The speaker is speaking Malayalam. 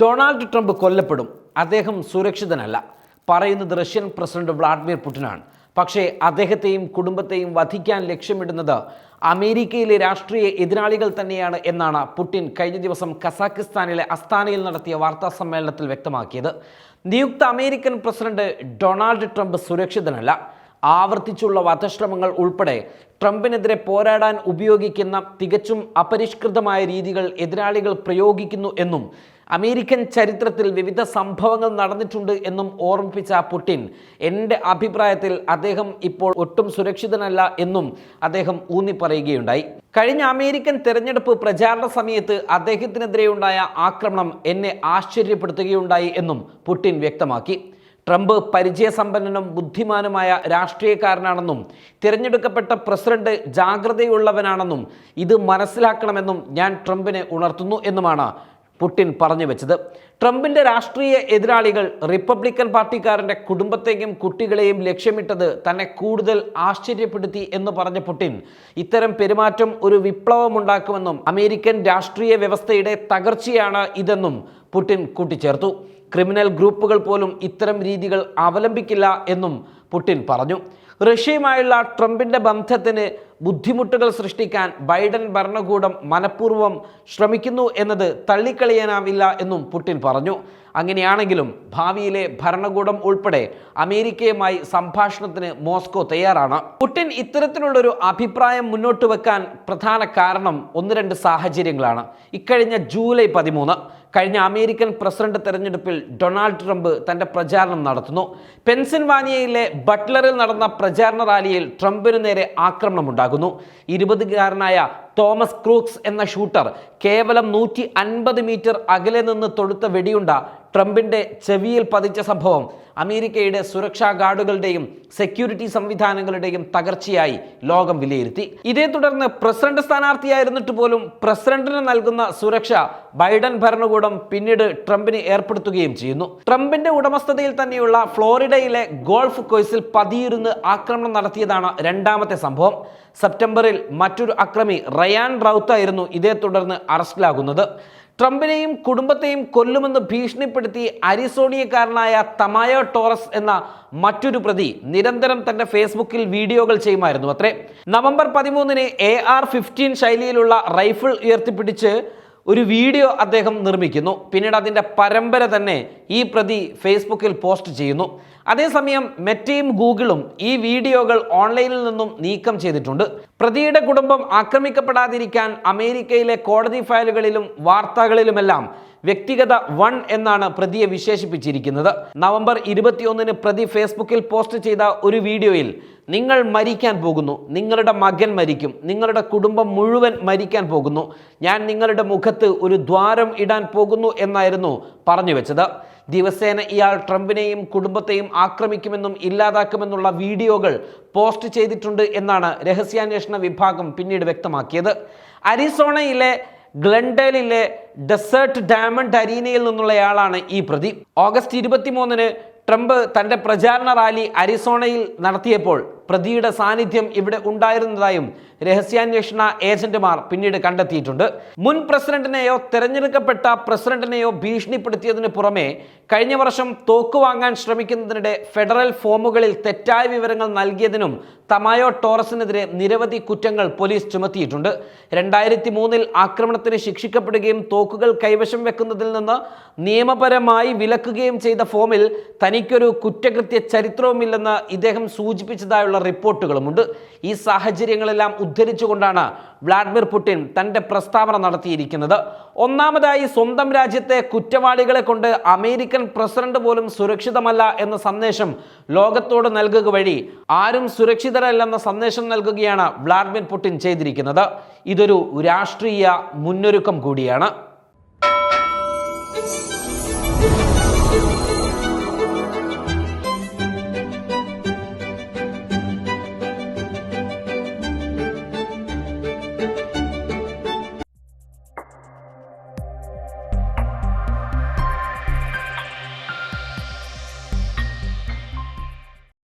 Donald Trump കൊല്ലപ്പെടും. അദ്ദേഹം സുരക്ഷിതനല്ല. പറയുന്നത് റഷ്യൻ പ്രസിഡന്റ് വ്ളാഡിമിർ പുടിനാണ്. പക്ഷേ അദ്ദേഹത്തെയും കുടുംബത്തെയും വധിക്കാൻ ലക്ഷ്യമിടുന്നത് അമേരിക്കയിലെ രാഷ്ട്രീയ എതിരാളികൾ തന്നെയാണ് എന്നാണ് പുടിൻ കഴിഞ്ഞ ദിവസം കസാക്കിസ്ഥാനിലെ അസ്താനയിൽ നടത്തിയ വാർത്താ സമ്മേളനത്തിൽ വ്യക്തമാക്കിയത്. നിയുക്ത അമേരിക്കൻ പ്രസിഡന്റ് ഡൊണാൾഡ് ട്രംപ് സുരക്ഷിതനല്ല. ആവർത്തിച്ചുള്ള വധശ്രമങ്ങൾ ഉൾപ്പെടെ ട്രംപിനെതിരെ പോരാടാൻ ഉപയോഗിക്കുന്ന തികച്ചും അപരിഷ്കൃതമായ രീതികൾ എതിരാളികൾ പ്രയോഗിക്കുന്നു എന്നും അമേരിക്കൻ ചരിത്രത്തിൽ വിവിധ സംഭവങ്ങൾ നടന്നിട്ടുണ്ട് എന്നും ഓർമ്മിപ്പിച്ച പുടിൻ എന്റെ അഭിപ്രായത്തിൽ അദ്ദേഹം ഇപ്പോൾ ഒട്ടും സുരക്ഷിതനല്ല എന്നും അദ്ദേഹം ഊന്നി പറയുകയുണ്ടായി കഴിഞ്ഞ അമേരിക്കൻ തെരഞ്ഞെടുപ്പ് പ്രചാരണ സമയത്ത് അദ്ദേഹത്തിനെതിരെയുണ്ടായ ആക്രമണം എന്നെ ആശ്ചര്യപ്പെടുത്തുകയുണ്ടായി എന്നും പുടിൻ വ്യക്തമാക്കി. ട്രംപ് പരിചയസമ്പന്നനും ബുദ്ധിമാനുമായ രാഷ്ട്രീയക്കാരനാണെന്നും തിരഞ്ഞെടുക്കപ്പെട്ട പ്രസിഡന്റ് ജാഗ്രതയുള്ളവനാണെന്നും ഇത് മനസ്സിലാക്കണമെന്നും ഞാൻ ട്രംപിനെ ഉണർത്തുന്നു എന്നുമാണ് പുടിൻ പറഞ്ഞു വെച്ചത്. ട്രംപിന്റെ രാഷ്ട്രീയ എതിരാളികൾ റിപ്പബ്ലിക്കൻ പാർട്ടിക്കാരന്റെ കുടുംബത്തെയും കുട്ടികളെയും ലക്ഷ്യമിട്ടത് തന്നെ കൂടുതൽ ആശ്ചര്യപ്പെടുത്തി എന്ന് പറഞ്ഞ പുടിൻ. ഇത്തരം പെരുമാറ്റം ഒരു വിപ്ലവമുണ്ടാക്കുമെന്നും അമേരിക്കൻ രാഷ്ട്രീയ വ്യവസ്ഥയുടെ തകർച്ചയാണ് ഇതെന്നും പുടിൻ കൂട്ടിച്ചേർത്തു. ക്രിമിനൽ ഗ്രൂപ്പുകൾ പോലും ഇത്തരം രീതികൾ അവലംബിക്കില്ല എന്നും പുടിൻ പറഞ്ഞു. റഷ്യയുമായുള്ള ട്രംപിന്റെ ബന്ധത്തിന് ബുദ്ധിമുട്ടുകൾ സൃഷ്ടിക്കാൻ ബൈഡൻ ഭരണകൂടം മനഃപൂർവം ശ്രമിക്കുന്നു എന്നത് തള്ളിക്കളയാനാവില്ല എന്നും പുടിൻ പറഞ്ഞു. അങ്ങനെയാണെങ്കിലും ഭാവിയിലെ ഭരണകൂടം ഉൾപ്പെടെ അമേരിക്കയുമായി സംഭാഷണത്തിന് മോസ്കോ തയ്യാറാണ്. പുടിൻ ഇത്തരത്തിലുള്ളൊരു അഭിപ്രായം മുന്നോട്ട് വെക്കാൻ പ്രധാന കാരണം ഒന്ന് രണ്ട് സാഹചര്യങ്ങളാണ്. ഇക്കഴിഞ്ഞ ജൂലൈ പതിമൂന്ന് കഴിഞ്ഞ അമേരിക്കൻ പ്രസിഡന്റ് തെരഞ്ഞെടുപ്പിൽ ഡൊണാൾഡ് ട്രംപ് തന്റെ പ്രചാരണം നടത്തുന്നു. പെൻസിൽവാനിയയിലെ ബട്ട്ലറിൽ നടന്ന പ്രചാരണ റാലിയിൽ ട്രംപിന് നേരെ ആക്രമണമുണ്ടാകുന്നു. ഇരുപതുകാരനായ തോമസ് ക്രൂക്സ് എന്ന ഷൂട്ടർ കേവലം നൂറ്റി അൻപത് മീറ്റർ അകലെ നിന്ന് തൊടുത്ത വെടിയുണ്ട ട്രംപിന്റെ ചെവിയിൽ പതിച്ച സംഭവം അമേരിക്കയുടെ സുരക്ഷാ ഗാർഡുകളുടെയും സെക്യൂരിറ്റി സംവിധാനങ്ങളുടെയും തകർച്ചയായി ലോകം വിലയിരുത്തി. ഇതേ തുടർന്ന് പ്രസിഡന്റ് സ്ഥാനാർത്ഥിയായിരുന്നിട്ട് പോലും പ്രസിഡന്റിന് നൽകുന്ന സുരക്ഷ ബൈഡൻ ഭരണകൂടം പിന്നീട് ട്രംപിന് ഏർപ്പെടുത്തുകയും ചെയ്യുന്നു. ട്രംപിന്റെ ഉടമസ്ഥതയിൽ തന്നെയുള്ള ഫ്ലോറിഡയിലെ ഗോൾഫ് കോഴ്സിൽ പതിയിരുന്ന് ആക്രമണം നടത്തിയതാണ് രണ്ടാമത്തെ സംഭവം. സെപ്റ്റംബറിൽ മറ്റൊരു അക്രമി റയാൻ റൌത്തായിരുന്നു ഇതേ തുടർന്ന് അറസ്റ്റിലാകുന്നത്. ട്രംപിനെയും കുടുംബത്തെയും കൊല്ലുമെന്ന് ഭീഷണിപ്പെടുത്തി അരിസോണിയക്കാരനായ തമായ ടോറസ് എന്ന മറ്റൊരു പ്രതി നിരന്തരം തന്റെ ഫേസ്ബുക്കിൽ വീഡിയോകൾ ചെയ്യുമായിരുന്നു അത്രേ. നവംബർ പതിമൂന്നിന് എ ആർ ഫിഫ്റ്റീൻ ശൈലിയിലുള്ള റൈഫിൾ ഉയർത്തിപ്പിടിച്ച് ഒരു വീഡിയോ അദ്ദേഹം നിർമ്മിക്കുന്നു. പിന്നീട് അതിന്റെ പരമ്പര തന്നെ ഈ പ്രതി ഫേസ്ബുക്കിൽ പോസ്റ്റ് ചെയ്യുന്നു. അതേസമയം മെറ്റയും ഗൂഗിളും ഈ വീഡിയോകൾ ഓൺലൈനിൽ നിന്നും നീക്കം ചെയ്തിട്ടുണ്ട്. പ്രതിയുടെ കുടുംബം ആക്രമിക്കപ്പെടാതിരിക്കാൻ അമേരിക്കയിലെ കോടതി ഫയലുകളിലും വാർത്തകളിലുമെല്ലാം വ്യക്തിഗത വൺ എന്നാണ് പ്രതിയെ വിശേഷിപ്പിച്ചിരിക്കുന്നത്. നവംബർ ഇരുപത്തിയൊന്നിന് പ്രതി ഫേസ്ബുക്കിൽ പോസ്റ്റ് ചെയ്ത ഒരു വീഡിയോയിൽ നിങ്ങൾ മരിക്കാൻ പോകുന്നു. നിങ്ങളുടെ മകൻ മരിക്കും. നിങ്ങളുടെ കുടുംബം മുഴുവൻ മരിക്കാൻ പോകുന്നു. ഞാൻ നിങ്ങളുടെ മുഖത്ത് ഒരു ദ്വാരം ഇടാൻ പോകുന്നു എന്നായിരുന്നു പറഞ്ഞു വെച്ചത്. ദിവസേന ഇയാൾ ട്രംപിനെയും കുടുംബത്തെയും ആക്രമിക്കുമെന്നും ഇല്ലാതാക്കുമെന്നുള്ള വീഡിയോകൾ പോസ്റ്റ് ചെയ്തിട്ടുണ്ട് എന്നാണ് രഹസ്യാന്വേഷണ വിഭാഗം പിന്നീട് വ്യക്തമാക്കിയത്. അരിസോണയിലെ ഗ്ലണ്ടേലിലെ ഡെസേർട്ട് ഡയമണ്ട് അരീനയിൽ നിന്നുള്ളയാളാണ് ഈ പ്രതി. ഓഗസ്റ്റ് ഇരുപത്തിമൂന്നിന് ട്രംപ് തന്റെ പ്രചാരണ റാലി അരിസോണയിൽ നടത്തിയപ്പോൾ പ്രതിയുടെ സാന്നിധ്യം ഇവിടെ ഉണ്ടായിരുന്നതായും രഹസ്യാന്വേഷണ ഏജന്റുമാർ പിന്നീട് കണ്ടെത്തിയിട്ടുണ്ട്. മുൻ പ്രസിഡന്റിനെയോ തെരഞ്ഞെടുക്കപ്പെട്ട പ്രസിഡന്റിനെയോ ഭീഷണിപ്പെടുത്തിയതിന് പുറമെ കഴിഞ്ഞ വർഷം തോക്ക് വാങ്ങാൻ ശ്രമിക്കുന്നതിനിടെ ഫെഡറൽ ഫോമുകളിൽ തെറ്റായ വിവരങ്ങൾ നൽകിയതിനും തമായോ ടോറസിനെതിരെ നിരവധി കുറ്റങ്ങൾ പോലീസ് ചുമത്തിയിട്ടുണ്ട്. രണ്ടായിരത്തി മൂന്നിൽ ആക്രമണത്തിന് ശിക്ഷിക്കപ്പെടുകയും തോക്കുകൾ കൈവശം വെക്കുന്നതിൽ നിന്ന് നിയമപരമായി വിലക്കുകയും ചെയ്ത ഫോമിൽ തനിക്കൊരു കുറ്റകൃത്യ ചരിത്രവുമില്ലെന്ന് ഇദ്ദേഹം സൂചിപ്പിച്ചതായുള്ള റിപ്പോർട്ടുകളുമുണ്ട്. ഈ സാഹചര്യങ്ങളെല്ലാം ഉദ്ധരിച്ചുകൊണ്ടാണ് വ്ളാഡിമിർ പുടിൻ തന്റെ പ്രസ്താവന നടത്തിയിരിക്കുന്നത്. ഒന്നാമതായി സ്വന്തം രാജ്യത്തെ കുറ്റവാളികളെ കൊണ്ട് അമേരിക്കൻ പ്രസിഡന്റ് പോലും സുരക്ഷിതമല്ല എന്ന സന്ദേശം ലോകത്തോട് നൽകുക വഴി ആരും സുരക്ഷിതരല്ലെന്ന സന്ദേശം നൽകുകയാണ് വ്ളാഡിമിർ പുടിൻ ചെയ്തിരിക്കുന്നത്. ഇതൊരു രാഷ്ട്രീയ മുന്നൊരുക്കം കൂടിയാണ്.